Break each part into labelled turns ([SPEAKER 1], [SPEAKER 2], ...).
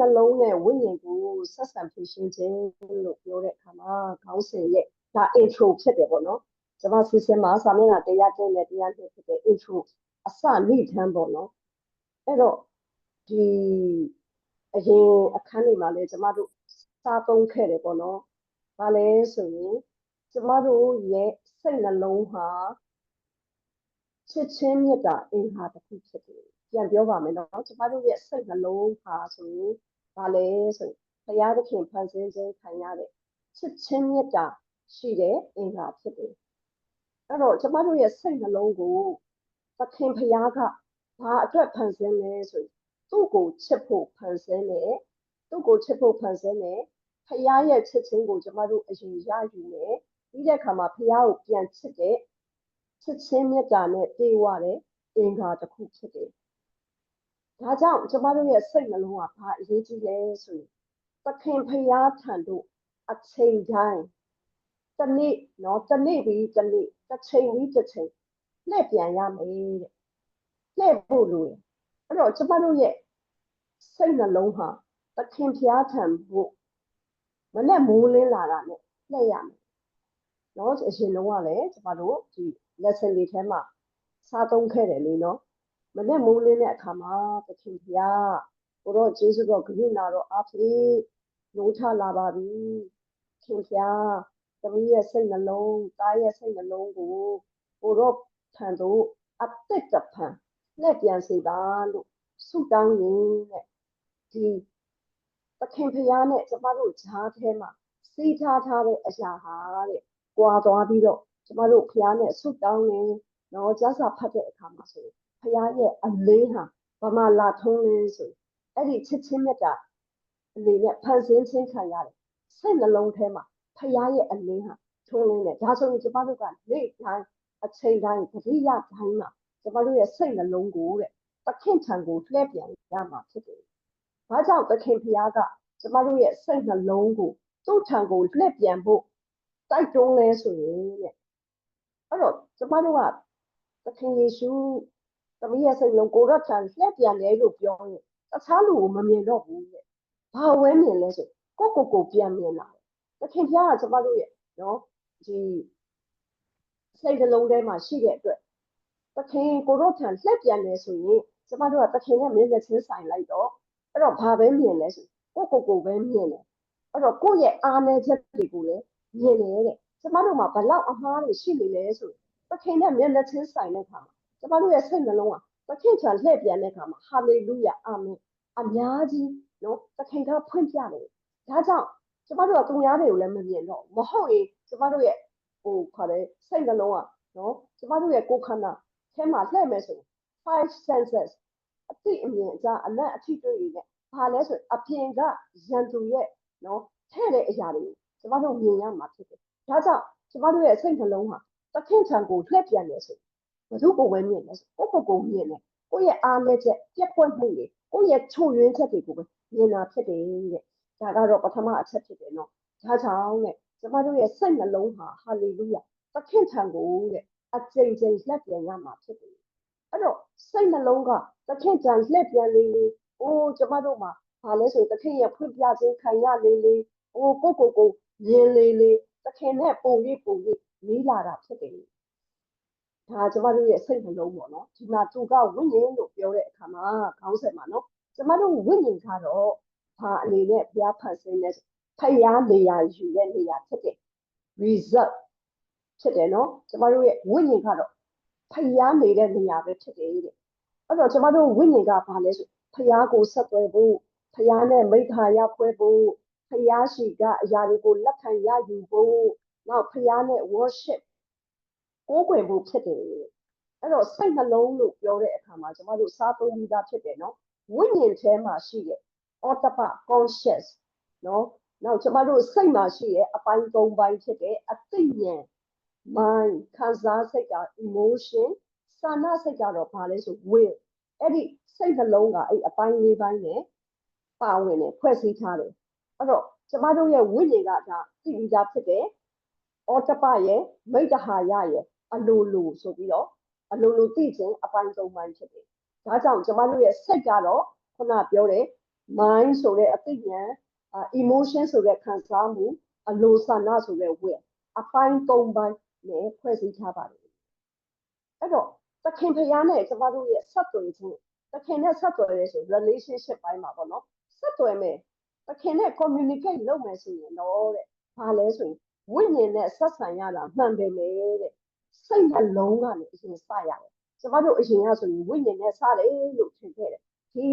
[SPEAKER 1] နှလုံးနဲ့ဝိညာဉ်ကိုဆက်ဆံဖြစ်ရှင်းခြင်းလို့ပြောတဲ့အခါမှာခေါင်းစဉ်ရဲ့ဒါ intro ဖြစ်တယ်ပေါ့နော်ကျွန်မစီစဉ်မှာစာမျက်နှာတရားကျင်းနဲ့တရားကျင်းဖြစ်တဲ့ intro အစနိထမ်းပေါ့နော်အဲ့တော့ဒီအရင်အခန်းတွေမှာလည်းကျွန်မတို့စားသုံးခဲ့တယ်ပေါ့နော်။ဘာလဲဆိုရင်ကျွန်မတို့ရဲ့စိတ်နှလုံးဟာချစ်ချင်းမြတ်တာအင်ဟာတစ်ခုဖြစ်တယ်။ပြန်ပြောပါမယ်နော်။ကျွန်မတို့ရဲ့စိတ်နှလုံးဟာဆိုရင် ဘာလဲဆိုရင်ဘုရားသခင်ဖန်ဆင်းခြင်းခံရတဲ့ချစ်ချင်းမြတ်တာရှိတဲ့အင်ဟာဖြစ်တယ်။အဲ့တော့ကျွန်မတို့ရဲ့စိတ်နှလုံးကိုသခင်ဘုရားကဘာအတွက်ဖန်ဆင်းလဲဆိုရင်သူ့ကိုချစ်ဖို့ဖန်ဆင်းတယ်သူ့ကိုချစ်ဖို့ဖန်ဆင်းတယ်ဖခင်ရဲ့ချစ်ခြင်းကိုကျမတို့အရင်ရယူမယ်ပြီးတဲ့အခါမှာဖခင်ကိုပြန်ချစ်တဲ့ချစ်ခြင်းမေတ္တာနဲ့ပြေဝတဲ့အင်္ဂါတစ်ခုဖြစ်တယ် ဒါကြောင့်ကျမတို့ရဲ့စိတ်နှလုံးကဘာအရေးကြီးလဲဆိုရင်သခင်ဖခင်ထံတို့အချိန်တိုင်းတနေ့နော်တနေ့ပြီးတနေ့တစ်ချိန်ပြီးတစ်ချိန်လှည့်ပြန်ရမယ်တဲ့လှည့်ဖို့လိုတယ်အဲ့တော့ကျမတို့ရဲ့စိတ်နှလုံးဟာသခင်ဖျားထံဖို့မနဲ့မိုးလင်းလာတာနဲ့လှည့်ရမယ်။နော်အရှင်လုံးကလည်းကျမတို့ဒီ lesson တွေထဲမှာစားသုံးခဲ့တယ်လေနော်။ မနဲ့မိုးလင်းတဲ့အခါမှာသခင်ဖျားကိုတော့ယေရှုတော်ဂရုဏာတော်အားဖြင့်လုံးထလာပါပြီ။ခင်ဖျားသမီးရဲ့စိတ်နှလုံးတားရဲ့စိတ်နှလုံးကိုကိုတော့ထံသို့အသက်တဖန်လက်ပြန်စေပါလို့ဆုတောင်းရင်းတဲ့ဒီသခင်ဖျားနဲ့ကျမတို့ဂျားထဲမှာစီးထားထားတဲ့အရာဟာတဲ့ကွာသွားပြီးတော့ကျမတို့ဖျားနဲ့ဆုတောင်းနေတော့ကျဆာဖတ်တဲ့အခါမှာဆို ဖျားရဲ့အလေးဟာဗမာလာထုံးလေးဆိုအဲ့ဒီချစ်ချင်းမြတ်တာအနေနဲ့ဖန်ဆင်းခြင်းခံရတယ်စိတ်နှလုံးထဲမှာဖျားရဲ့အလေးဟာထုံးလေးနဲ့ဒါဆိုရင်ကျမတို့ကနေ့တိုင်းအချိန်တိုင်းတတိယတိုင်းမှာကျမတို့ရဲ့စိတ်နှလုံးကိုတဲ့သခင်ထံကိုလှည့်ပြန်ရမှာဖြစ်တယ်။ဘာကြောင့်သခင်ဖျားကကျမတို့ရဲ့စိတ်နှလုံးကိုသူ့ထံကိုလှည့်ပြန်ဖို့တိုက်တွန်းလဲဆိုရင်တဲ့အဲ့တော့ကျမတို့ကသခင်ယေရှု သမီးရဲ့စိတ်လုံးကိုတော့ထံလှည့်ပြန်တယ်လို့ပြောရင်တခြားလူကိုမမြင်တော့ဘူးတဲ့။ဘာဝဲမြင်လဲဆိုကိုကိုကိုပြန်မြင်လာတယ်။သခင်ဖျားကကျမတို့ရဲ့နော်ဒီစိတ်နှလုံးထဲမှာရှိတဲ့အတွက်သခင်ကိုတော့ထံလှည့်ပြန်တယ်ဆိုရင်ကျမတို့ကသခင်နဲ့မျက်နှာချင်းဆိုင်လိုက်တော့အဲ့တော့ဘာပဲမြင်လဲဆိုကိုကိုကိုပဲမြင်တယ်အဲ့တော့ကိုယ့်ရဲ့အားနည်းချက်တွေကိုလည်းမြင်တယ်တဲ့ကျမတို့မှာဘလောက်အမှားတွေရှိနေလဲဆိုသခင်နဲ့မျက်နှာချင်းဆိုင်တဲ့အခါမှာ ကျမတို့ရဲ့စိတ်နှလုံးကသခင်ချာလှည့်ပြန်တဲ့အခါမှာဟာလေလုယာအာမင်အများကြီးနော်သခင်ကဖွင့်ပြတယ်ဒါကြောင့်ကျမတို့ကသူများတွေကိုလည်းမမြင်တော့မဟုတ်ရင်ကျမတို့ရဲ့ဟိုခေါ်တဲ့စိတ်နှလုံးကနော်ကျမတို့ရဲ့ကိုယ်ခန္ဓာထဲမှာလှည့်မယ်ဆိုရင် five senses အသိအမြင်အကြအနက်အထိတွေ့တွေနဲ့ဘာလဲဆိုအပြင်ကရန်သူရဲ့နော်ထဲ့တဲ့အရာတွေကိုကျမတို့မြင်ရမှာဖြစ်တယ်။ဒါကြောင့်ကျမတို့ရဲ့စိတ်နှလုံးဟာသခင်ထံကိုလှည့်ပြန်နေဆို ဘယ်သူကိုပဲမြင်လဲဆိုကိုယ့်ကိုယ်ကိုမြင်တယ်။ကိုယ့်ရဲ့အားနည်းချက်ပြက်ကွက်မှုတွေကိုယ့်ရဲ့ချုံရင်းချက်တွေကိုပဲမြင်တာဖြစ်တယ်တဲ့။ဒါကတော့ပထမအချက်ဖြစ်တယ်နော်။ဒါကြောင့်တဲ့ကျမတို့ရဲ့စိတ်နှလုံးဟာဟာလေလုယာသခင်ထံကိုတဲ့အကျဉ်းချင်းလှည့်ပြန်ရမှာဖြစ်တယ်။အဲ့တော့စိတ်နှလုံးကသခင်ထံလှည့်ပြန်လေလေအိုးကျမတို့မှာဘာလဲဆိုသခင်ရဲ့ဖွင့်ပြခြင်းခံရလေလေအိုးကိုကိုကိုမြင်လေလေသခင်နဲ့ပုံရိပ်ပုံရိပ်လေးလာတာဖြစ်တယ် ဒါကျမတို့ရဲ့စိတ်နှလုံးပေါ့နော်ဒီမှာသူကဝိညာဉ်လို့ပြောတဲ့အခါမှာခေါင်းဆက်မှာနော်ကျမတို့ဝိညာဉ်ကတော့ဘာအနေနဲ့ဘုရားဖန်ဆင်းတဲ့ဖယားနေရာယူတဲ့နေရာဖြစ်တယ် result ဖြစ်တယ်နော်ကျမတို့ရဲ့ဝိညာဉ်ကတော့ဖယားနေတဲ့နေရာပဲဖြစ်တယ်တဲ့အဲ့တော့ကျမတို့ဝိညာဉ်ကဘာလဲဆိုဖျားကိုဆက်သွယ်ဖို့ဖျားနဲ့မိခါရဖွဲ့ဖို့ဖျားရှိကအရာတွေကိုလက်ခံရယူဖို့နောက်ဖျားနဲ့ worship ကိုးကွယ်ဖို့ဖြစ်တယ်အဲ့တော့စိတ်နှလုံးလို့ပြောတဲ့အခါမှာကျမတို့စားသုံးပြီးသားဖြစ်တယ်နော်ဝိညာဉ်ထဲမှာရှိတဲ့ autopa conscious နော်နောက်ကျမတို့စိတ်မှာရှိတဲ့အပိုင်း၃ပိုင်းဖြစ်တဲ့အသိဉာဏ် mind ခံစားစိတ်က emotion စာနာစိတ်ကတော့ဘာလဲဆို will အဲ့ဒီစိတ်နှလုံးကအဲ့အပိုင်းလေးပိုင်းနဲ့ပါဝင်တယ်ဖွဲ့စည်းထားတယ်အဲ့တော့ကျမတို့ရဲ့ဝိညာဉ်ကဒါသိပြီးသားဖြစ်တယ်ဩတပရဲ့မိတ္တဟာယရဲ့ အလိုလိုဆိုပြီးတော့အလိုလိုသိခြင်းအပိုင်းသုံးပိုင်းဖြစ်တယ်ဒါကြောင့်ကျမတို့ရဲ့စိတ်ကတော့ခုနပြောတယ် mind ဆိုတဲ့အသိဉာဏ်အာ emotion ဆိုတဲ့ခံစားမှုအလိုဆန္ဒဆိုတဲ့ will အပိုင်း၃ပိုင်းနဲ့ဖွဲ့စည်းထားပါတယ်အဲ့တော့သခင်ဖျားနဲ့ကျမတို့ရဲ့ဆက်သွယ်ခြင်းသခင်နဲ့ဆက်သွယ်ရဲဆို relationship ပိုင်းမှာပေါ့နော်ဆက်သွယ်မယ်သခင်နဲ့ communicate လုပ်မယ်ဆိုရင်တော့တဲ့ဘာလဲဆိုရင်ဝိညာဉ်နဲ့ဆက်ဆံရတာမှန်တယ်လေတဲ့ စိတ်နှလုံးကနေအရင်စရတယ်ကျမတို့အရင်ကဆိုရင်ဝိညာဉ်နဲ့စတယ်လို့ထင်ခဲ့တယ်ဒီ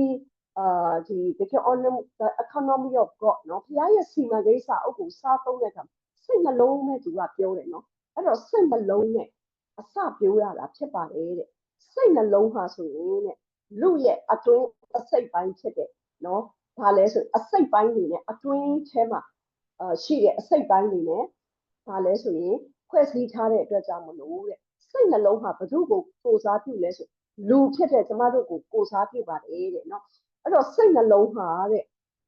[SPEAKER 1] အာဒီ the economy of god เนาะဘုရားရဲ့စီမံကိန်းစာအုပ်ကိုစားသုံးတဲ့အခါစိတ်နှလုံးနဲ့သူကပြောတယ်เนาะအဲ့တော့စိတ်နှလုံးနဲ့အစပြောရတာဖြစ်ပါတယ်တဲ့စိတ်နှလုံးဟာဆိုရင်တဲ့လူရဲ့အတွင်းအစိတ်ပိုင်းဖြစ်တဲ့เนาะဘာလဲဆိုအစိတ်ပိုင်းတွေနဲ့အတွင်းထဲမှာအာရှိတဲ့အစိတ်ပိုင်းတွေနဲ့ဘာလဲဆိုရင် ဖွဲ့စည်းထားတဲ့အတွက်ကြောင့်မလို့တဲ့စိတ်နှလုံးဟာဘသူ့ကိုကိုစားပြုလဲဆိုလူဖြစ်တဲ့ကျမတို့ကိုကိုစားပြုပါတယ်တဲ့နော်အဲ့တော့စိတ်နှလုံးဟာတဲ့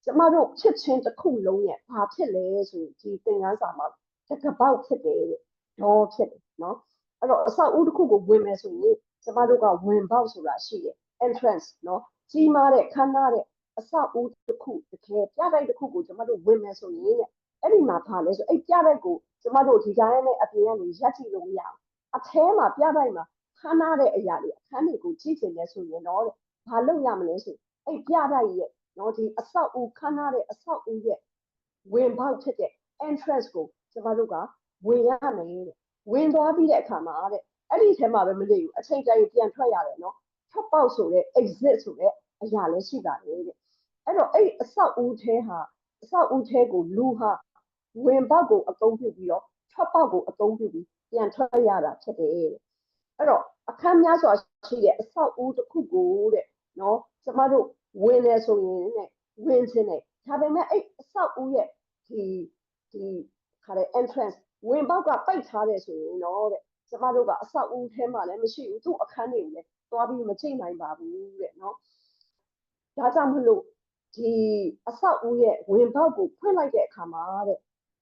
[SPEAKER 1] ကျမတို့ဖြစ်ချင်းတစ်ခုလုံးရဲ့ဘာဖြစ်လဲဆိုရင်ဒီသင်ခန်းစာမှာတကပေါက်ဖြစ်တယ်တဲ့ဒေါ်ဖြစ်တယ်နော်အဲ့တော့အဆောက်အဦတစ်ခုကိုဝင်မယ်ဆိုရင်ကျမတို့ကဝင်ပေါက်ဆိုတာရှိတယ် entrance နော်ကြီးမားတဲ့ခန်းနာတဲ့အဆောက်အဦတစ်ခုတကယ်ပြတိုက်တစ်ခုကိုကျမတို့ဝင်မယ်ဆိုရင် အဲ့ဒီမှာဘာလဲဆိုအဲ့ပြတိုက်ကိုကျမတို့ဒီတိုင်းနဲ့အပြင်ကနေရက်ကြည့်လို့မရအောင်အแทမှာပြတိုက်မှာခမ်းနားတဲ့အရာတွေအခန်းတွေကိုကြည့်ချင်တယ်ဆိုရင်တော့တဲ့ဘာလုပ်ရမလဲဆိုအဲ့ပြတိုက်ရဲ့နော်ဒီအဆောက်အဦခမ်းနားတဲ့အဆောက်အဦရဲ့ဝင်ပေါက်ဖြစ်တဲ့ entrance ကိုကျမတို့ကဝင်ရမယ်တဲ့ဝင်သွားပြီးတဲ့အခါမှာတဲ့အဲ့ဒီထဲမှာပဲမနေဘူးအချိန်တိုင်းပြန်ထွက်ရတယ်နော်ထွက်ပေါက်ဆိုတဲ့ exit ဆိုတဲ့အရာလည်းရှိပါတယ်တဲ့အဲ့တော့အဲ့အဆောက်အဦထဲဟာအဆောက်အဦထဲကိုလူဟာ ဝင်ပေါက်ကိုအသုံးပြုပြီးတော့ထွက်ပေါက်ကိုအသုံးပြုပြီးပြန်ထွက်ရတာဖြစ်တယ်တဲ့အဲ့တော့အခန်းများစွာရှိတဲ့အဆောက်အဦတစ်ခုကိုတဲ့နော်ကျမတို့ဝင်နေဆိုရင်တဲ့ဝင်ခြင်းနဲ့ဒါပေမဲ့အဲ့အဆောက်အဦရဲ့ဒီဒီခါတဲ့ entrance ဝင်ပေါက်ကပိတ်ထားတယ်ဆိုရင်တော့တဲ့ကျမတို့ကအဆောက်အဦထဲမှာလည်းမရှိဘူးသူ့အခန်းတွေလည်းသွားပြီးမချိန်နိုင်ပါဘူးတဲ့နော်ဒါကြောင့်မလို့ဒီအဆောက်အဦရဲ့ဝင်ပေါက်ကိုဖွင့်လိုက်တဲ့အခါမှာတဲ့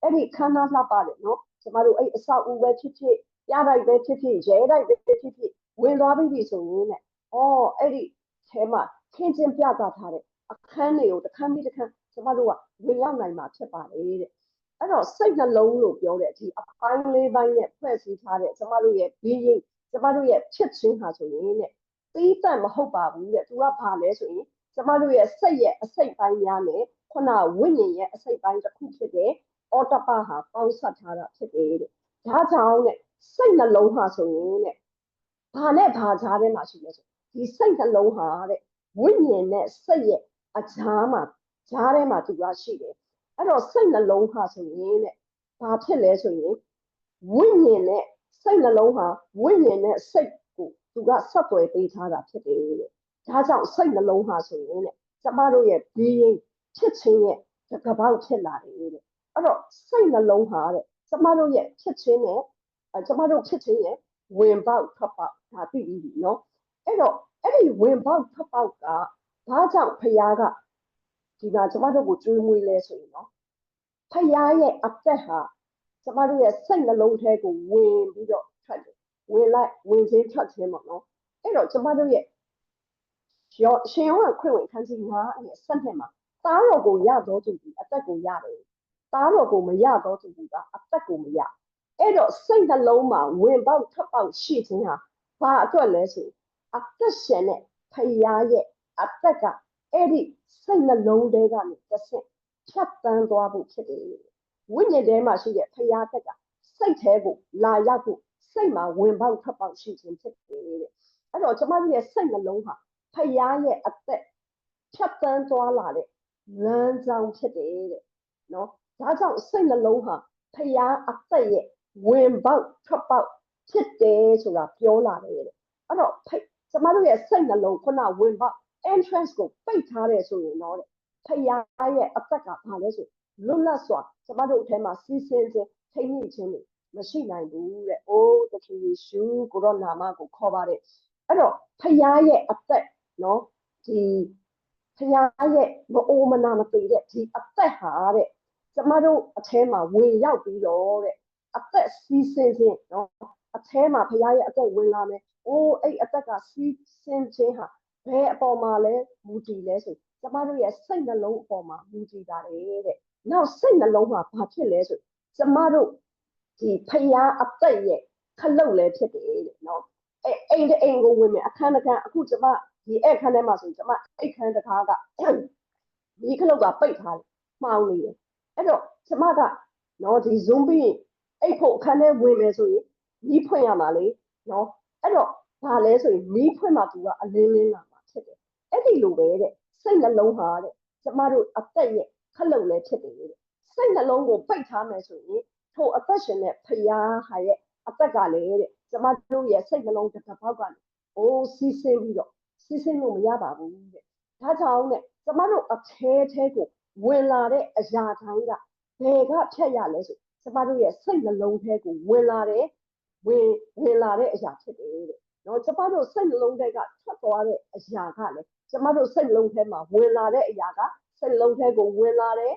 [SPEAKER 1] အဲ့ဒီခန်းနာလှပတယ်နော်ကျမတို့အဲ့အဆောက်အဦပဲဖြစ်ဖြစ်ပြတိုက်ပဲဖြစ်ဖြစ်ရဲတိုက်ပဲဖြစ်ဖြစ်ဝင်သွားပြီဆိုရင်တဲ့အော်အဲ့ဒီထဲမှာခင်းချင်းပြသထားတဲ့အခန်းတွေကိုတစ်ခန်းပြီးတစ်ခန်းကျမတို့ကဝင်ရောက်နိုင်မှာဖြစ်ပါလေတဲ့အဲ့တော့စိတ်နှလုံးလို့ပြောတဲ့ဒီအပိုင်းလေးပိုင်းနဲ့ဖွဲ့စည်းထားတဲ့ကျမတို့ရဲ့ being ကျမတို့ရဲ့ဖြစ်ခြင်းဟာဆိုရင်တဲ့တီးတန့်မဟုတ်ပါဘူးတဲ့သူကဘာလဲဆိုရင်ကျမတို့ရဲ့စိတ်ရဲ့အစိတ်ပိုင်းများနဲ့ခုနဝိညာဉ်ရဲ့အစိတ်ပိုင်းတစ်ခုဖြစ်တဲ့ အော်တပဟာပေါင်းစပ်ထားတာဖြစ်တယ်တဲ့ဒါကြောင့်တဲ့စိတ်နှလုံးဟာဆိုရင်တဲ့ဘာနဲ့ဘာကြားထဲမှာရှိလဲဆိုဒီစိတ်နှလုံးဟာတဲ့ဝိညာဉ်နဲ့စိတ်ရဲ့အကြားမှာကြားထဲမှာသူကရှိတယ်အဲ့တော့စိတ်နှလုံးဟာဆိုရင်တဲ့ဘာဖြစ်လဲဆိုရင်ဝိညာဉ်နဲ့စိတ်နှလုံးဟာဝိညာဉ်နဲ့စိတ်ကိုသူကဆက်သွယ်ပေးထားတာဖြစ်တယ်တဲ့ဒါကြောင့်စိတ်နှလုံးဟာဆိုရင်တဲ့ကျမတို့ရဲ့ being ဖြစ်ခြင်းရဲ့တကပောက်ဖြစ်လာတယ်တဲ့ အဲ့တော့စိတ်နှလုံးဟာတဲ့ကျမတို့ရဲ့ဖြစ်ခြင်းနဲ့အဲကျမတို့ဖြစ်ခြင်းရဲ့ဝင်ပေါက်ထွက်ပေါက်ဒါသိပြီးပြီနော်အဲ့တော့အဲ့ဒီဝင်ပေါက်ထွက်ပေါက်ကဘာကြောင့်ဖခင်ကဒီမှာကျမတို့ကိုကျွေးမွေးလဲဆိုရင်နော်ဖခင်ရဲ့အသက်ဟာကျမတို့ရဲ့စိတ်နှလုံးထဲကိုဝင်ပြီးတော့ထွက်တယ်ဝင်လိုက်ဝင်ခြင်းထွက်ခြင်းပေါ့နော်အဲ့တော့ကျမတို့ရဲ့ရောရှင်ရောခွင့်ဝင်ခန်းကြီး9အဲ့ဆက်နှစ်မှာသားတော်ကိုရတော်သူဒီအသက်ကိုရတယ် သားတော်ကိုမရတော်သူကအသက်ကိုမရအဲ့တော့စိတ်နှလုံးမှာဝင်ပေါက်ထွက်ပေါက်ရှိခြင်းဟာဘာအတွက်လဲဆိုအသက်ရှင်တဲ့ဖခင်ရဲ့အသက်ကအဲ့ဒီစိတ်နှလုံးထဲကနေတစ်ဆင့်ဖြတ်တန်းသွားဖို့ဖြစ်တယ်ဝိညာဉ်ထဲမှာရှိတဲ့ဖခင်အသက်ကစိတ်ထဲကိုလာရောက်ဖို့စိတ်မှာဝင်ပေါက်ထွက်ပေါက်ရှိခြင်းဖြစ်တယ်တဲ့အဲ့တော့ကျမတို့ရဲ့စိတ်နှလုံးဟာဖခင်ရဲ့အသက်ဖြတ်တန်းသွားလာတဲ့လမ်းကြောင်းဖြစ်တယ်တဲ့နော် ဒါကြောင့်စိတ်နှလုံးဟာဖခင်အသက်ရဲ့ဝင်ပေါက်ထွက်ပေါက်ဖြစ်တယ်ဆိုတာပြောလာတယ်တဲ့အဲ့တော့ကျမတို့ရဲ့စိတ်နှလုံးခုနဝင်ပေါက် entrance ကိုပိတ်ထားတယ်ဆိုရင်တော့တဲ့ဖခင်ရဲ့အသက်ကဘာလဲဆိုလွတ်လပ်စွာကျမတို့အထဲမှာစီးဆင်းခြင်းထိမ့်ညှိခြင်းတွေမရှိနိုင်ဘူးတဲ့။အိုးတခင်ယေရှုကိုရောနာမကိုခေါ်ပါတယ်။အဲ့တော့ဖခင်ရဲ့အသက်နော်ဒီဖခင်ရဲ့မအိုမနာမသေးတဲ့ဒီအသက်ဟာတဲ့ ကျမတို့အထဲမှာဝင်ရောက်ပြီးတော့တဲ့အသက်စီးဆင်းခြင်းနော်အထဲမှာဖခင်ရဲ့အသက်ဝင်လာမယ်။အိုးအဲ့အသက်ကစီးဆင်းခြင်းဟာဘယ်အပေါ်မှာလဲမူတည်လဲဆိုကျမတို့ရဲ့စိတ်နှလုံးအပေါ်မှာမူတည်ပါတယ်တဲ့နောက်စိတ်နှလုံးမှာဘာဖြစ်လဲဆိုကျမတို့ဒီဖယားအသက်ရဲ့ခလုတ်လည်းဖြစ်တယ်တဲ့နော်အဲအိမ်တဲ့အိမ်ကိုဝင်မယ်အခန်းတစ်ခန်းအခုကျမဒီအဲ့ခန်းထဲမှာဆိုကျမအိတ်ခန်းတစ်ခါကဒီခလုတ်ကပိတ်ထားတယ်မှောင်နေတယ် အဲ့တော့ကျမကနော်ဒီ zoom ပြီးရင်အိတ်ဖို့အခန်းထဲဝင်မယ်ဆိုရင်ကြီးဖွင့်ရမှာလေနော်အဲ့တော့ဘာလဲဆိုရင်မီးဖွင့်မှသူကအလင်းလင်းလာမှာဖြစ်တယ်အဲ့ဒီလိုပဲတဲ့စိတ်နှလုံးဟာတဲ့ကျမတို့အသက်ရဲ့ခလုတ်လည်းဖြစ်တယ်တဲ့စိတ်နှလုံးကိုပိတ်ထားမယ်ဆိုရင်ထိုအသက်ရှင်တဲ့ဖယားဟာရဲ့အသက်ကလည်းတဲ့ကျမတို့ရဲ့စိတ်နှလုံးတစ်ပတ်ပေါက်ကနေအိုးစီးဆင်းပြီးတော့စီးဆင်းလို့မရပါဘူးတဲ့ဒါကြောင့်တဲ့ကျမတို့အထဲထဲကို ဝင်လာတဲ့အရာတိုင်းကဘယ်ကဖြတ်ရလဲဆိုကျမတို့ရဲ့စိတ်နှလုံးထဲကိုဝင်လာတဲ့ဝင်ဝင်လာတဲ့အရာဖြစ်တယ်တဲ့နော်ကျမတို့စိတ်နှလုံးထဲကထွက်သွားတဲ့အရာကလည်းကျမတို့စိတ်နှလုံးထဲမှာဝင်လာတဲ့အရာကစိတ်နှလုံးထဲကိုဝင်လာတဲ့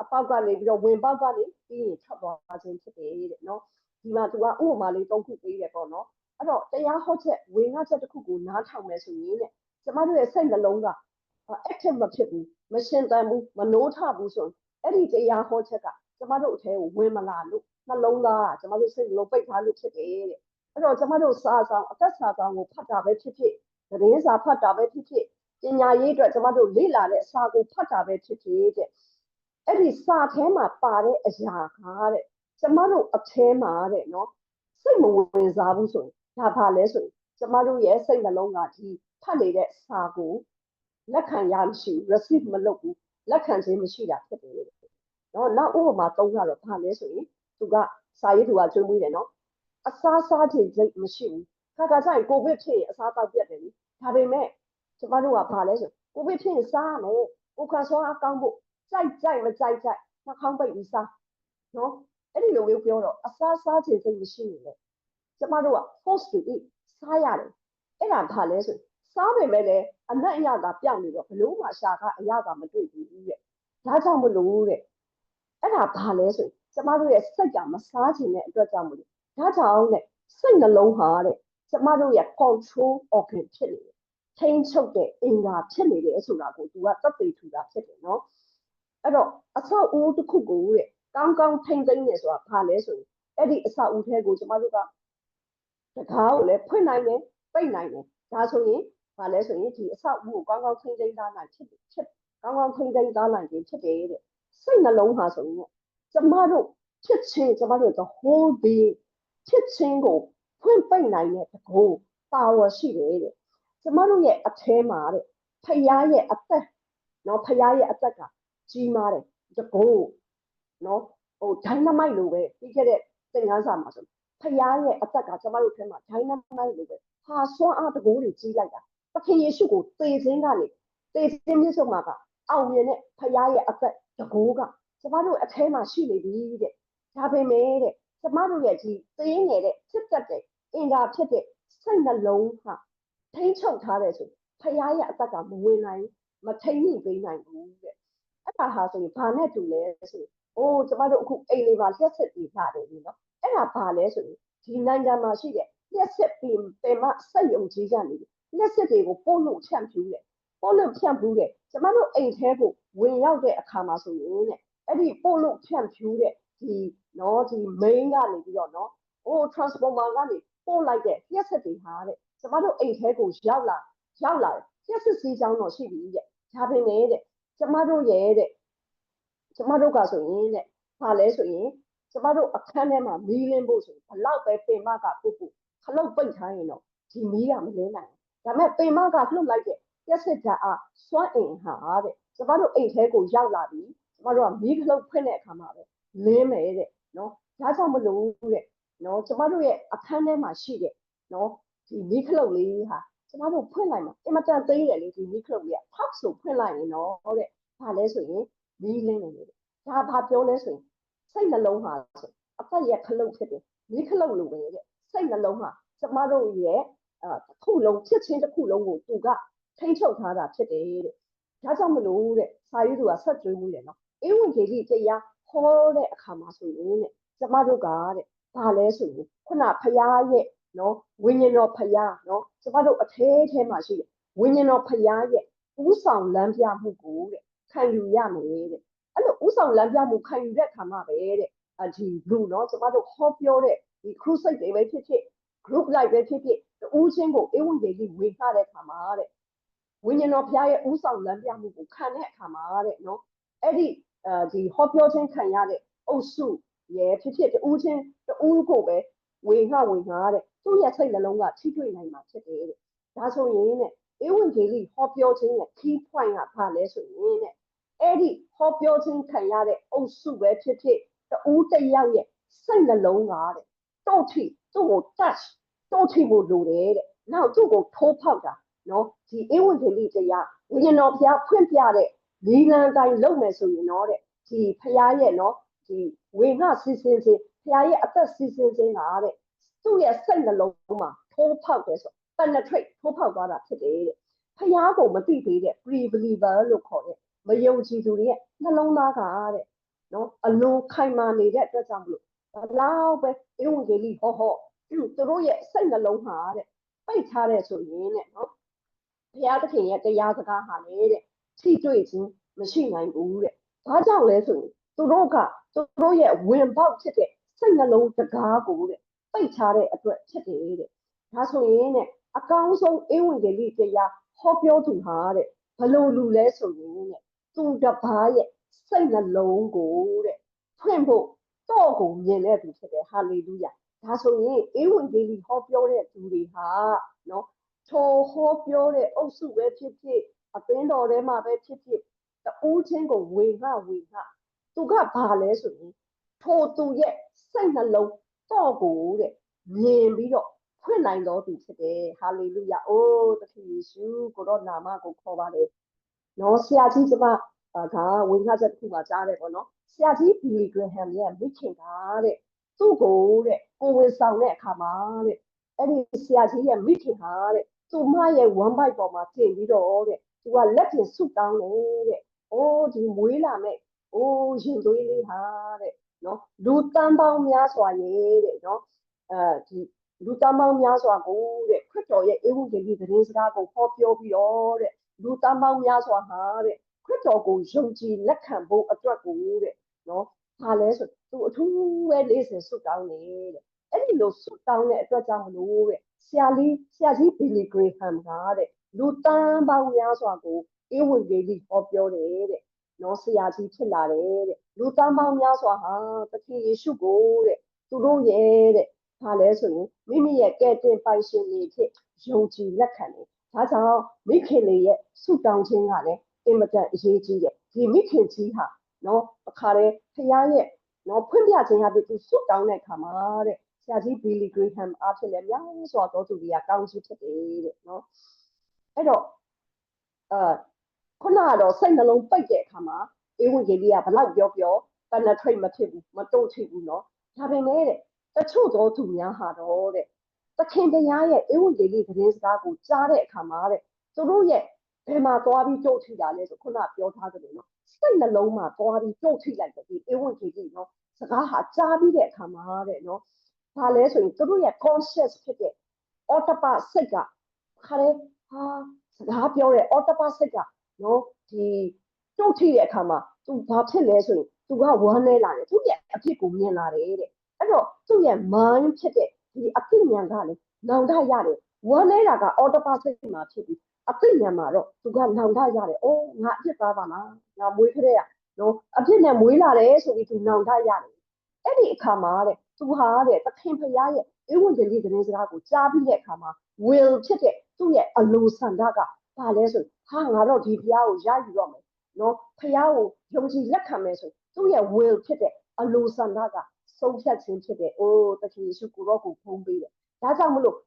[SPEAKER 1] အပေါက်ကနေပြီးတော့ဝင်ပေါက်ကနေပြီးရင်ထွက်သွားခြင်းဖြစ်တယ်တဲ့နော်ဒီမှာသူကဥပမာလေးသုံးခုပေးတယ်ပေါ့နော်အဲ့တော့တရားဟောချက်ဝင်ငါချက်တစ်ခုကိုနားထောင်မယ်ဆိုရင်တဲ့ကျမတို့ရဲ့စိတ်နှလုံးက active မဖြစ်ဘူးမရှင်တန်ဘူးမနိုးထဘူးဆိုရင်အဲ့ဒီတရားဟောချက်ကကျမတို့အထဲကိုဝင်မလာလို့နှလုံးသားကကျမတို့စိတ်နှလုံးပိတ်ထားလို့ဖြစ်တယ်တဲ့အဲ့တော့ကျမတို့စာဆောင်အသက်စာဆောင်ကိုဖတ်တာပဲဖြစ်ဖြစ်သတင်းစာဖတ်တာပဲဖြစ်ဖြစ်ပညာရေးအတွက်ကျမတို့လေ့လာတဲ့စာကိုဖတ်တာပဲဖြစ်ဖြစ်တဲ့အဲ့ဒီစာထဲမှာပါတဲ့အရာကတဲ့ကျမတို့အထဲမှာတဲ့နော်စိတ်မဝင်စားဘူးဆိုရင်ဒါဘာလဲဆိုရင်ကျမတို့ရဲ့စိတ်နှလုံးကဒီဖတ်နေတဲ့စာကို လက်ခံရမရှိဘူး receive မလုပ်ဘူးလက်ခံခြင်းမရှိတာဖြစ်တယ်တဲ့နော်နောက်ဥပမာသုံးတာတော့ဘာလဲဆိုရင်သူကစာရေးသူကကျွေးမွေးတယ်နော်အစားစားခြင်းစိတ်မရှိဘူးခါခါကျရင်ကိုဗစ်ဖြစ်ရင်အစားတောက်ပြတ်တယ်လေဒါပေမဲ့ကျမတို့ကဘာလဲဆိုကိုဗစ်ဖြစ်ရင်စားရမယ်ကိုခါဆောအကောင်းဖို့ကြိုက်ကြိုက်မကြိုက်ကြိုက်နှာခေါင်းပိတ်ပြီးစားနော်အဲ့ဒီလိုမျိုးပြောတော့အစားစားခြင်းစိတ်မရှိနေလေကျမတို့က force to eat စားရတယ်အဲ့ဒါဘာလဲဆို စားပေမဲ့လည်းအနက်အရသာပြောင်းနေတော့ဘလို့မှရှာကအရသာမတွေ့ဘူးတဲ့ဒါကြောင့်မလို့တဲ့အဲ့ဒါဘာလဲဆိုကျမတို့ရဲ့စိတ်ကမစားခြင်းတဲ့အတွက်ကြောင့်မလို့ဒါကြောင့်တဲ့စိတ်နှလုံးဟာတဲ့ကျမတို့ရဲ့ control organ ဖြစ်နေတယ်ထိန်းချုပ်တဲ့အင်္ဂါဖြစ်နေတယ်ဆိုတာကိုသူကသက်သေထူတာဖြစ်တယ်နော်အဲ့တော့အဆောက်အဦတစ်ခုကိုတဲ့ကောင်းကောင်းထိန်းသိမ်းနေဆိုတာဘာလဲဆိုရင်အဲ့ဒီအဆောက်အဦထဲကိုကျမတို့ကတကားကိုလည်းဖွင့်နိုင်တယ်ပိတ်နိုင်တယ်ဒါဆိုရင် ဘာလဲဆိုရင်ဒီအဆောက်အဦကိုကောင်းကောင်းထိန်းသိမ်းထားနိုင်ဖြစ်ဖြစ်ကောင်းကောင်းထိန်းသိမ်းထားနိုင်ခြင်းဖြစ်တယ်တဲ့စိတ်နှလုံးဟာဆိုရင်ကျမတို့ဖြစ်ချင်းကျမတို့ the whole being ဖြစ်ချင်းကိုဖွင့်ပိတ်နိုင်တဲ့တကူ power ရှိတယ်တဲ့ကျမတို့ရဲ့အထဲမှာတဲ့ဖယားရဲ့အသက်နော်ဖယားရဲ့အသက်ကကြီးမားတယ်တကူနော်ဟို dynamite လိုပဲပြီးခဲ့တဲ့သင်ခန်းစာမှာဆိုဖယားရဲ့အသက်ကကျမတို့ထဲမှာ dynamite လိုပဲဟာဆွမ်းအားတကူတွေကြီးလိုက်တာ သခင်ယေရှုကိုသေခြင်းကနေသေခြင်းမြစ်ဆုံးမှာကအောင်မြင်တဲ့ဖယားရဲ့အသက်တကူကကျမတို့အထဲမှာရှိနေပြီတဲ့ဒါပေမဲ့တဲ့ကျမတို့ရဲ့ဒီသေးငယ်တဲ့ဖြစ်တတ်တဲ့အင်္ဂါဖြစ်တဲ့စိတ်နှလုံးဟာထိမ့်ချုပ်ထားတယ်ဆိုဖယားရဲ့အသက်ကမဝင်နိုင်မထိမ့်မိပေးနိုင်ဘူးတဲ့အဲ့ဒါဟာဆိုရင်ဘာနဲ့တူလဲဆိုအိုးကျမတို့အခုအိမ်လေးပါလျှက်စစ်ပြီးထားတယ်ဒီနော်အဲ့ဒါဘာလဲဆိုရင်ဒီနိုင်ငံမှာရှိတဲ့လျှက်စစ်ပြီးပင်မစက်ယုံကြီးကနေ လျှက်စစ်တွေကိုပို့လို့ဖြန့်ဖြူးတယ်ပို့လို့ဖြန့်ဖြူးတယ်ကျမတို့အိမ်ထဲကိုဝင်ရောက်တဲ့အခါမှာဆိုရင်တဲ့အဲ့ဒီပို့လို့ဖြန့်ဖြူးတဲ့ဒီနော်ဒီ main ကနေပြီးတော့နော်ဟို transformer ကနေပို့လိုက်တဲ့လျှက်စစ်တွေဟာတဲ့ကျမတို့အိမ်ထဲကိုရောက်လာရောက်လာတယ်လျှက်စစ်စီးကြောင်းတော့ရှိပြီတဲ့ဒါပေမဲ့တဲ့ကျမတို့ရဲ့တဲ့ကျမတို့ကဆိုရင်တဲ့ဘာလဲဆိုရင်ကျမတို့အခန်းထဲမှာမီးလင်းဖို့ဆိုရင်ဘလောက်ပဲပင်မကပုတ်ပုတ်ခလုတ်ပိတ်ထားရင်တော့ဒီမီးကမလင်းနိုင်ဘူး ဒါပေမဲ့ပင်မကလှုပ်လိုက်တဲ့ရက်စစ်ဓာတ်အားစွမ်းအင်ဟာတဲ့ကျမတို့အိမ်ထဲကိုရောက်လာပြီကျမတို့ကမီးခလုတ်ဖွင့်တဲ့အခါမှာပဲလင်းမယ်တဲ့နော်ဒါကြောင့်မလို့တဲ့နော်ကျမတို့ရဲ့အခန်းထဲမှာရှိတဲ့နော်ဒီမီးခလုတ်လေးဟာကျမတို့ဖွင့်လိုက်မှာအင်မတန်သေးတယ်လေဒီမီးခလုတ်လေးကဖောက်ဆိုဖွင့်လိုက်ရင်တော့တဲ့ဒါလဲဆိုရင်မီးလင်းနေတယ်ဒါဘာပြောလဲဆိုရင်စိတ်နှလုံးဟာဆိုအသက်ရဲ့ခလုတ်ဖြစ်တယ်မီးခလုတ်လိုပဲတဲ့စိတ်နှလုံးဟာကျမတို့ရဲ့ အဲတစ်ခုလုံးဖြစ်ချင်းတစ်ခုလုံးကိုသူကထိန်းချုပ်ထားတာဖြစ်တယ်တဲ့ဒါကြောင့်မလို့တဲ့စာရေးသူကဆက်တွေးမှုတယ်နော်အေးဝင်ကြီးကြီးတရားဟောတဲ့အခါမှာဆိုရင်တဲ့ကျမတို့ကတဲ့ဘာလဲဆိုရင်ခုနဖရားရဲ့နော်ဝိညာဉ်တော်ဖရားနော်ကျမတို့အထဲထဲမှာရှိတယ်ဝိညာဉ်တော်ဖရားရဲ့ဥဆောင်လမ်းပြမှုကိုတဲ့ခံယူရမယ်တဲ့အဲ့လိုဥဆောင်လမ်းပြမှုခံယူတဲ့အခါမှာပဲတဲ့အဒီလူနော်ကျမတို့ဟောပြောတဲ့ဒီ crusade တွေပဲဖြစ်ဖြစ် group life ပဲဖြစ်ဖြစ် တူးချင်းကိုအေဝံဂေလိဝေခတဲ့ခါမှာတဲ့ဝိညာဉ်တော်ဘုရားရဲ့ဥဆောင်လမ်းပြမှုကိုခံတဲ့အခါမှာတဲ့နော်အဲ့ဒီအဲဒီဟောပြောခြင်းခံရတဲ့အုပ်စုရဲ့ဖြစ်ဖြစ်တူးချင်းတူးကိုပဲဝေငှဝေငှတဲ့သူ့ရဲ့စိတ်နှလုံးကထိတွေ့နိုင်မှာဖြစ်တယ်တဲ့ဒါဆိုရင်တဲ့ဧဝံဂေလိဟောပြောခြင်းရဲ့ key point ကဘာလဲဆိုရင်တဲ့အဲ့ဒီဟောပြောခြင်းခံရတဲ့အုပ်စုပဲဖြစ်ဖြစ်တူးတယောက်ရဲ့စိတ်နှလုံးကတဲ့တော့ထိသူ့ကို touch တော့ထိဖို့လိုတယ်တဲ့နောက်သူ့ကိုထိုးဖောက်တာနော်ဒီဧဝံဂေလိတရားဝိညာဉ်တော်ဘုရားဖွင့်ပြတဲ့ဒီလန်တိုင်းလုပ်မယ်ဆိုရင်တော့တဲ့ဒီဖရားရဲ့နော်ဒီဝေငှစီစဉ်စဉ်ဖရားရဲ့အသက်စီစဉ်စဉ်ကတဲ့သူ့ရဲ့စိတ်နှလုံးမှာထိုးဖောက်တယ်ဆို penetrate ထိုးဖောက်သွားတာဖြစ်တယ်တဲ့ဖရားကိုမသိသေးတဲ့ pre believer လို့ခေါ်တဲ့မယုံကြည်သူတွေရဲ့နှလုံးသားကတဲ့နော်အလွန်ခိုင်မာနေတဲ့အတွက်ကြောင့်မလို့ဘလောက်ပဲဧဝံဂေလိဟောဟော သူတို့ရဲ့စိတ်နှလုံးဟာတဲ့ပိတ်ထားတဲ့ဆိုရင်တဲ့နော်ဘုရားသခင်ရဲ့တရားစကားဟာလေတဲ့ထိတွေ့ခြင်းမရှိနိုင်ဘူးတဲ့ဘာကြောင့်လဲဆိုရင်သူတို့ကသူတို့ရဲ့ဝင်ပေါက်ဖြစ်တဲ့စိတ်နှလုံးတကားကိုတဲ့ပိတ်ထားတဲ့အတွက်ဖြစ်တယ်တဲ့ဒါဆိုရင်တဲ့အကောင်းဆုံးဧဝံဂေလိတရားဟောပြောသူဟာတဲ့ဘလို့လူလဲဆိုရင်တဲ့သူတစ်ပါးရဲ့စိတ်နှလုံးကိုတဲ့ဖွင့်ဖို့တော့ကိုမြင်တဲ့သူဖြစ်တယ်ဟာလေလုယာ ဒါဆိုရင်ဧဝံဂေလိဟောပြောတဲ့သူတွေဟာနော်ထိုဟောပြောတဲ့အုပ်စုပဲဖြစ်ဖြစ်အသင်းတော်ထဲမှာပဲဖြစ်ဖြစ်တူးချင်းကိုဝေငှဝေငှသူကဘာလဲဆိုရင်ထိုသူရဲ့စိတ်နှလုံးတော့ကိုတဲ့မြင်ပြီးတော့ဖွင့်နိုင်တော်သူဖြစ်တယ်ဟာလေလုယာအိုးသခင်ယေရှုကိုတော့နာမကိုခေါ်ပါတယ်နော်ဆရာကြီးကျမအာဒါဝေငှချက်တစ်ခုမှကြားတယ်ပေါ့နော်ဆရာကြီးဘီလီဂရဟမ်ရဲ့မိခင်ကတဲ့ သူ့ကိုတဲ့ကိုဝင်ဆောင်တဲ့အခါမှာတဲ့အဲ့ဒီဆရာကြီးရဲ့မိခင်ဟာတဲ့သူမရဲ့ one bite ပေါ်မှာတင်ပြီးတော့တဲ့သူကလက်ပြင်ဆုတောင်းတယ်တဲ့။အိုးဒီမွေးလာမဲ့အိုးရင်သွေးလေးဟာတဲ့နော်လူတန်းပေါင်းများစွာရဲ့တဲ့နော်အဲဒီလူတန်းပေါင်းများစွာကိုတဲ့ခရစ်တော်ရဲ့ဧဝံဂေလိသတင်းစကားကိုဟောပြောပြီးတော့တဲ့လူတန်းပေါင်းများစွာဟာတဲ့ခရစ်တော်ကိုယုံကြည်လက်ခံဖို့အတွက်ကိုတဲ့နော် ဘာလဲဆိုသူအထူးပဲလေးစင်ဆွတောင်းနေတဲ့အဲ့ဒီလိုဆွတောင်းတဲ့အတွက်ကြောင့်မလို့တဲ့ဆရာလေးဆရာကြီးဘီလီဂရေဟမ်ကတဲ့လူတန်းပေါင်းများစွာကိုဧဝံဂေလိဟောပြောတယ်တဲ့နော်ဆရာကြီးဖြစ်လာတယ်တဲ့လူတန်းပေါင်းများစွာဟာသခင်ယေရှုကိုတဲ့သူတို့ရဲ့တဲ့ဘာလဲဆိုရင်မိမိရဲ့ကဲ့တင်ပိုင်ရှင်တွေဖြစ်ယုံကြည်လက်ခံတယ်ဒါကြောင့်မိခင်လေးရဲ့ဆုတောင်းခြင်းကလည်းအင်မတန်အရေးကြီးတယ်ဒီမိခင်ကြီးဟာ နော်အခါတဲ့ဖခင်ရဲ့နော်ဖွင့်ပြခြင်းဟာဒီသူဆွတ်တောင်းတဲ့အခါမှာတဲ့ဆရာကြီးဘီလီဂရီဟမ်အားဖြင့်လည်းများစွာသောသူတွေကကောင်းချီးဖြစ်တယ်တဲ့နော်အဲ့တော့အာခုနကတော့စိတ်နှလုံးပိတ်တဲ့အခါမှာအေးဝင်ကြီးကဘလောက်ပြောပြော penetrate မဖြစ်ဘူးမတုံ့ထိပ်ဘူးနော်ဒါပေမဲ့တဲ့တချို့သောသူများဟာတော့တဲ့သခင်တရားရဲ့အေးဝင်ကြီးသတင်းစကားကိုကြားတဲ့အခါမှာတဲ့သူတို့ရဲ့ဘယ်မှာသွားပြီးတုံ့ထိပ်တာလဲဆိုခုနပြောထားသလိုနော် စိတ်နှလုံးမှာသွားပြီးပြုတ်ထိလိုက်တယ်ဒီအေဝံဂေလိနော်စကားဟာကြားပြီးတဲ့အခါမှာတဲ့နော်ဘာလဲဆိုရင်သူတို့ရဲ့ conscious ဖြစ်တဲ့ autopa စိတ်ကခါလေဟာစကားပြောတဲ့ autopa စိတ်ကနော်ဒီပြုတ်ထိတဲ့အခါမှာသူဘာဖြစ်လဲဆိုရင်သူကဝမ်းလဲလာတယ်သူရဲ့အဖြစ်ကိုမြင်လာတယ်တဲ့အဲ့တော့သူ့ရဲ့ mind ဖြစ်တဲ့ဒီအဖြစ်ဉာဏ်ကလည်းနောင်တရတယ်ဝမ်းလဲတာက autopa စိတ်မှာဖြစ်ပြီးအသိဉာဏ်မှာတော့သူကနောင်တရတယ်။အိုးငါအဖြစ်သားပါလား ငါမွေးခတဲ့ရနော်အဖြစ်နဲ့မွေးလာတယ်ဆိုပြီးသူနောင်တရတယ်အဲ့ဒီအခါမှာတဲ့သူဟာတဲ့သခင်ဖရားရဲ့ဧဝံဂေလိသတင်းစကားကိုကြားပြီးတဲ့အခါမှာ will ဖြစ်တဲ့သူ့ရဲ့အလိုဆန္ဒကဘာလဲဆိုဟာငါတော့ဒီဖရားကိုရယူတော့မယ်နော်ဖရားကိုယုံကြည်လက်ခံမယ်ဆိုသူ့ရဲ့ will ဖြစ်တဲ့အလိုဆန္ဒကဆုံးဖြတ်ခြင်းဖြစ်တဲ့အိုးတခင်ယေရှုကိုတော့ကိုဖုံးပေးတယ်ဒါကြောင့်မလို့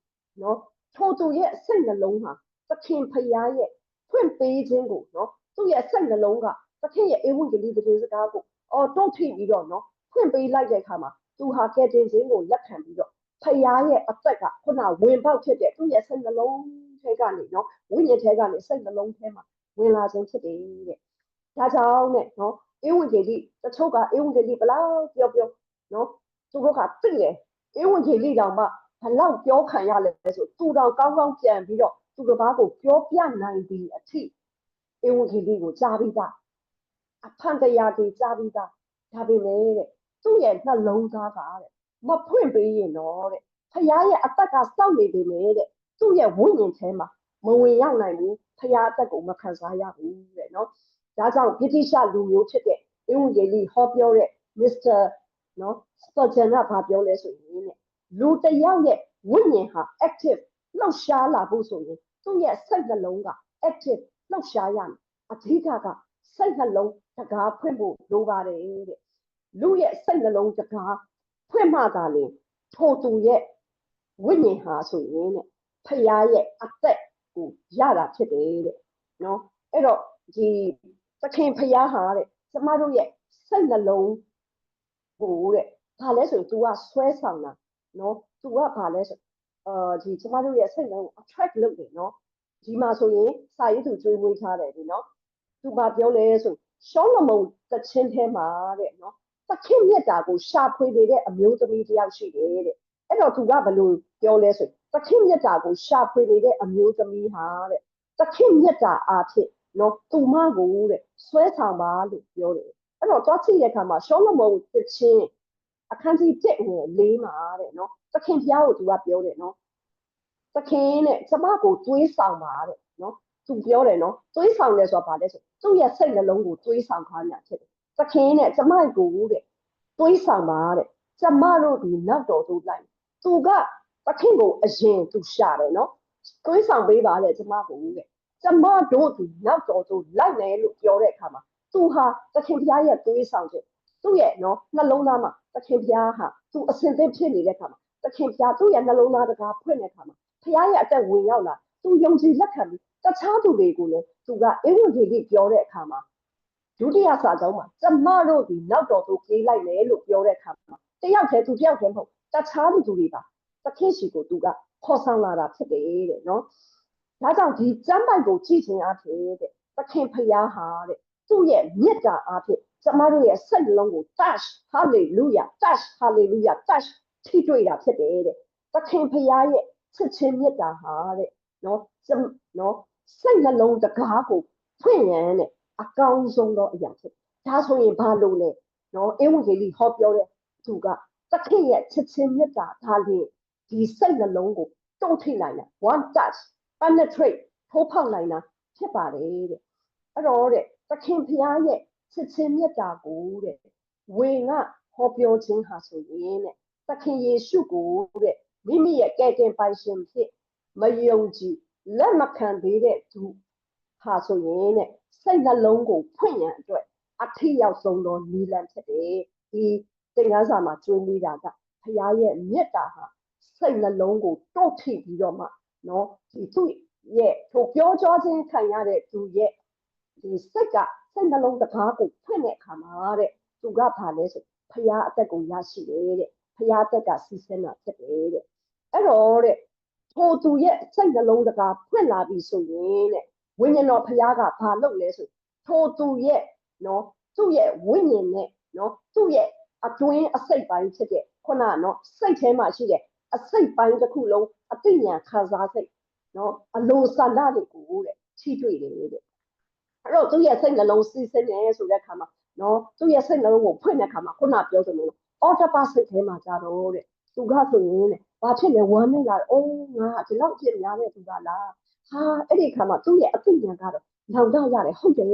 [SPEAKER 1] နော်ထိုသူရဲ့စိတ်နှလုံးဟာသခင်ဖရားရဲ့ဖွင့်ပေးခြင်းကိုနော်သူ့ရဲ့စိတ်နှလုံးက သခင်ရဲ့ဧဝံဂေလိသတင်းစကားကိုအော်တော့ထိပြီးတော့နော်ဖွင့်ပေးလိုက်တဲ့အခါမှာသူဟာကယ်တင်ခြင်းကိုလက်ခံပြီးတော့ဖရားရဲ့အသက်ကခုနဝင်ပေါက်ဖြစ်တဲ့သူ့ရဲ့စိတ်နှလုံးထဲကနေနော်ဝိညာဉ်ထဲကနေစိတ်နှလုံးထဲမှာဝင်လာခြင်းဖြစ်တယ်တဲ့ဒါကြောင့်နဲ့နော်ဧဝံဂေလိတချို့ကဧဝံဂေလိဘလောက်ပြောပြောနော်သူတို့ကသိတယ်ဧဝံဂေလိတောင်မှဘလောက်ပြောခံရလဲဆိုသူတော်ကောင်းကောင်းကြံပြီးတော့သူတစ်ပါးကိုပြောပြနိုင်ပြီးအထိဧဝံဂေလိကိုကြားပြီးသား အဖန်တရားကြီးကြားပြီးသားဒါပေမဲ့တဲ့သူ့ရဲ့နှလုံးသားကတဲ့မဖွင့်ပေးရင်တော့တဲ့ဖခင်ရဲ့အသက်ကစောင့်နေပေမဲ့တဲ့သူ့ရဲ့ဝိညာဉ်ထဲမှာမဝင်ရောက်နိုင်ဘူးဖခင်အသက်ကိုမခံစားရဘူးတဲ့နော်ဒါကြောင့်ဗြိတိရှလူမျိုးဖြစ်တဲ့ဧဝံဂေလိဟောပြောတဲ့ Mr. နော်စပဂျန်ကဘာပြောလဲဆိုရင်တဲ့လူတစ်ယောက်ရဲ့ဝိညာဉ်ဟာ active လှုပ်ရှားလာဖို့ဆိုရင်သူ့ရဲ့စိတ်နှလုံးက active လှုပ်ရှားရမယ်အဓိကကစိတ်နှလုံး တကားဖွင့်ဖို့လိုပါတယ်တဲ့လူရဲ့စိတ်နှလုံးတကားဖွင့်မှသာလေထိုသူရဲ့ဝိညာဉ်ဟာဆိုရင်တဲ့ဖခင်ရဲ့အသက်ကိုရတာဖြစ်တယ်တဲ့နော်အဲ့တော့ဒီသခင်ဖခင်ဟာတဲ့ကျမတို့ရဲ့စိတ်နှလုံးဟိုတဲ့ဘာလဲဆိုရင် तू ကဆွဲဆောင်တာနော် तू ကဘာလဲဆိုအာဒီကျမတို့ရဲ့စိတ်နှလုံး attract လုပ်တယ်နော်ဒီမှာဆိုရင်စာရေးသူကျွေးမွေးထားတယ်ဒီနော်သူဘာပြောလဲဆို ရှောလမုန်တခြင်းထဲမှာတဲ့နော်သခင်မြတ်တာကိုရှာဖွေနေတဲ့အမျိုးသမီးတစ်ယောက်ရှိတယ်တဲ့အဲ့တော့သူကဘယ်လိုပြောလဲဆိုသခင်မြတ်တာကိုရှာဖွေနေတဲ့အမျိုးသမီးဟာတဲ့သခင်မြတ်တာအားဖြင့်နော်သူမကိုတဲ့ဆွဲဆောင်ပါလို့ပြောတယ်အဲ့တော့သွားကြည့်တဲ့အခါမှာရှောလမုန်တခြင်းအခန်းကြီး1ငယ်၄မှာတဲ့နော်သခင်ဖျားကိုသူကပြောတယ်နော်သခင်တဲ့ကျမကိုတွေးဆောင်ပါတဲ့နော်သူပြောတယ်နော်တွေးဆောင်တယ်ဆိုတာဘာလဲဆို သူ့ရဲ့စိတ်နှလုံးကိုတွေးဆောင်ခိုင်းတာဖြစ်တယ်သခင်နဲ့ကျမကိုတဲ့တွေးဆောင်ပါတဲ့ကျမတို့ဒီနောက်တော်သူလိုက်သူကသခင်ကိုအရင်သူရှာတယ်နော်တွေးဆောင်ပေးပါလေကျမကိုတဲ့ကျမတို့ဒီနောက်တော်သူလိုက်မယ်လို့ပြောတဲ့အခါမှာသူဟာသခင်ဖျားရဲ့တွေးဆောင်ချက်သူ့ရဲ့နော်နှလုံးသားမှာသခင်ဖျားဟာသူအစဉ်သင့်ဖြစ်နေတဲ့အခါမှာသခင်ဖျားသူ့ရဲ့နှလုံးသားတကားဖွင့်တဲ့အခါမှာဖျားရဲ့အသက်ဝင်ရောက်လာသူယုံကြည်လက်ခံပြီး တခြားသူတွေကိုလည်းသူကဧဝံဂေလိပြောတဲ့အခါမှာဒုတိယစာကြောင်းမှာကျမတို့ဒီနောက်တော်သူပြေးလိုက်မယ်လို့ပြောတဲ့အခါမှာတယောက်တည်းသူတယောက်တည်းမဟုတ်တခြားသူတွေပါသခင်ရှိကိုသူကခေါ်ဆောင်လာတာဖြစ်တယ်တဲ့နော်ဒါကြောင့်ဒီကျမ်းပိုက်ကိုကြည့်ခြင်းအဖြစ်တဲ့သခင်ဖျားဟာတဲ့သူ့ရဲ့မေတ္တာအဖြစ်ကျမတို့ရဲ့စိတ်နှလုံးကို touch hallelujah touch hallelujah touch ထိတွေ့တာဖြစ်တယ်တဲ့သခင်ဖျားရဲ့ချစ်ချင်းမေတ္တာဟာတဲ့နော်နော် စိတ်နှလုံးတကားကိုဖွင့်ရန်တဲ့အကောင်းဆုံးသောအရာဖြစ်ဒါဆိုရင်ဘာလို့လဲနော်အဝံဂေလိဟောပြောတဲ့သူကသခင်ရဲ့ချစ်ချင်းမေတ္တာဒါလေဒီစိတ်နှလုံးကိုတုံ့ထိနိုင်တာ one touch penetrate ထိုးဖောက်နိုင်တာဖြစ်ပါတယ်တဲ့အဲ့တော့တဲ့သခင်ဖျားရဲ့ချစ်ချင်းမေတ္တာကိုတဲ့ဝေငါဟောပြောခြင်းဟာဆိုရင်တဲ့သခင်ယေရှုကိုတဲ့မိမိရဲ့ကယ်တင်ပိုင်ရှင်ဖြစ်မယုံကြည် လက်မခံသေးတဲ့သူဟာဆိုရင်တဲ့စိတ်နှလုံးကိုဖွင့်ရန်အတွက်အထည်ရောက်ဆုံးသောနီလန်ဖြစ်တယ်ဒီသင်္ကန်းစာမှာကျွေးနေတာကဖရားရဲ့မေတ္တာဟာစိတ်နှလုံးကိုတုတ်ထိပ်ပြီးတော့မှနော်ဒီသူ့ရဲ့သူပြောကြောခြင်းခံရတဲ့သူရဲ့ဒီစိတ်ကစိတ်နှလုံးတကားကိုဖွင့်တဲ့အခါမှာတဲ့သူကဘာလဲဆိုဖရားအသက်ကိုရရှိတယ်တဲ့ဖရားအသက်ကစီစဲတာဖြစ်တယ်တဲ့အဲ့တော့တဲ့ ထိုသူရဲ့စိတ်နှလုံးတကာဖွင့်လာပြီဆိုရင်တဲ့ဝိညာဉ်တော်ဖခင်ကဘာလုပ်လဲဆိုထိုသူရဲ့နော်သူ့ရဲ့ဝိညာဉ်နဲ့နော်သူ့ရဲ့အတွင်းအစိတ်ပိုင်းဖြစ်တဲ့ခုနနော်စိတ်ထဲမှာရှိတဲ့အစိတ်ပိုင်းတစ်ခုလုံးအသိဉာဏ်ခံစားစိတ်နော်အလိုဆန္ဒတွေကိုတဲ့ထိတွေ့တယ်တဲ့အဲ့တော့သူ့ရဲ့စိတ်နှလုံးစီးစင်းနေဆိုတဲ့အခါမှာနော်သူ့ရဲ့စိတ်နှလုံးကိုဖွင့်တဲ့အခါမှာခုနပြောသလိုအော်တပါစိတ်ထဲမှာကြတော့တဲ့သူကဆိုရင်တဲ့ ဘာဖြစ်လဲဝမ်းနေလာအိုးငါဒီလောက်အဖြစ်များတဲ့သူကလားဟာအဲ့ဒီခါမှာသူ့ရဲ့အသိဉာဏ်ကတော့လောင်တရတယ်ဟုတ်တယ်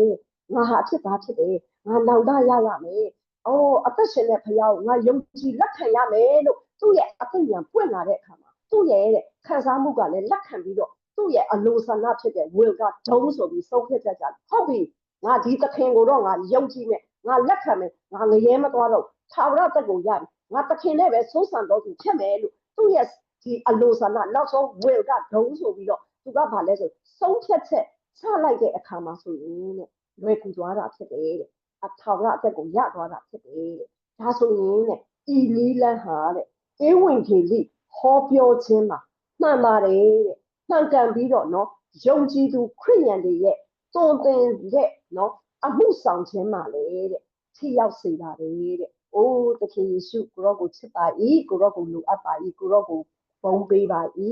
[SPEAKER 1] ငါဟာအဖြစ်သားဖြစ်တယ်ငါလောင်တရရမယ်အော်အသက်ရှင်တဲ့ဖခင်ကိုငါယုံကြည်လက်ခံရမယ်လို့သူ့ရဲ့အသိဉာဏ်ပွင့်လာတဲ့အခါမှာသူ့ရဲ့တဲ့ခံစားမှုကလည်းလက်ခံပြီးတော့သူ့ရဲ့အလိုဆန္ဒဖြစ်တဲ့ will ကဒုံးဆိုပြီးဆုံးဖြတ်ချက်ကြတယ်ဟုတ်ပြီငါဒီသခင်ကိုတော့ငါယုံကြည်မယ်ငါလက်ခံမယ်ငါငရဲမသွားတော့ထာဝရတက်ကိုရတယ်ငါသခင်နဲ့ပဲဆုံးဆံတော့သူဖြစ်မယ်လို့ သူ့ရဲ့ဒီအလိုဆန္ဒနောက်ဆုံး will ကဒုံးဆိုပြီးတော့သူကဘာလဲဆိုဆုံးဖြတ်ချက်ချလိုက်တဲ့အခါမှာဆိုရင်တဲ့လွယ်ကူသွားတာဖြစ်တယ်တဲ့အထောင်ရအသက်ကိုရသွားတာဖြစ်တယ်တဲ့ဒါဆိုရင်တဲ့ဤလီလန်ဟာတဲ့ဧဝံဂေလိဟောပြောခြင်းမှာမှန်ပါတယ်တဲ့မှန်ကန်ပြီးတော့နော်ယုံကြည်သူခရိယန်တွေရဲ့တုံသင်တဲ့နော်အမှုဆောင်ခြင်းမှာလေတဲ့ထိရောက်စေပါတယ်တဲ့။ အိုးတခင်ယေရှုကိုရောကိုချစ်ပါ၏ကိုရောကိုလိုအပ်ပါ၏ကိုရောကိုဘုံပေးပါ၏